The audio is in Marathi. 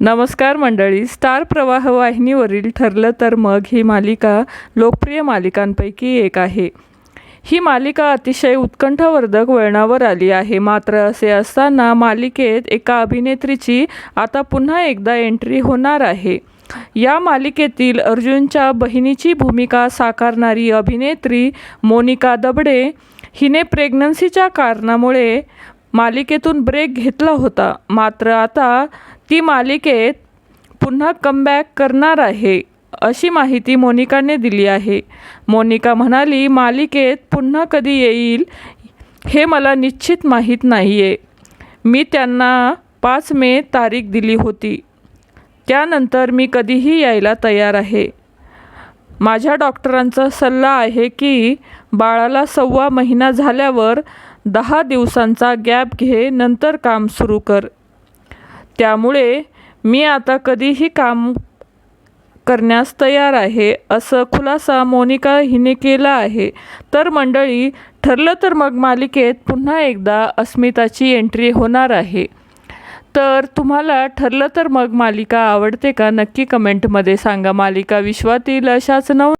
नमस्कार मंडळी. स्टार प्रवाह वाहिनीवरील ठरलं तर मग ही मालिका लोकप्रिय मालिकांपैकी एक आहे. ही मालिका अतिशय उत्कंठावर्धक वळणावर आली आहे. मात्र असे असताना मालिकेत एका अभिनेत्रीची आता पुन्हा एकदा एंट्री होणार आहे. या मालिकेतील अर्जुनच्या बहिणीची भूमिका साकारणारी अभिनेत्री मोनिका दबडे हिने प्रेग्नन्सीच्या कारणामुळे मालिकेतून ब्रेक घेतला होता. मात्र आता ती मालिकेत पुन्हा कमबॅक करणार आहे अशी माहिती मोनिकाने दिली आहे. मोनिका म्हणाली मालिकेत पुन्हा कधी येईल हे मला निश्चित माहीत नाही आहे मी त्यांना पाच मे तारीख दिली होती. त्यानंतर मी कधीही यायला तयार आहे. माझ्या डॉक्टरांचा सल्ला आहे की बाळाला सव्वा महिना झाल्यावर दहा दिवसांचा गॅप घे नंतर काम सुरू कर. त्यामुळे मी आता कधीही काम करण्यास तयार आहे असं खुलासा मोनिका हिने केला आहे. तर मंडळी ठरलं तर मग मालिकेत पुन्हा एकदा अस्मिताची एंट्री होणार आहे. तर तुम्हाला ठरलं तर मग मालिका आवडते का? नक्की कमेंटमध्ये सांगा. मालिका विश्वातील अशाच नव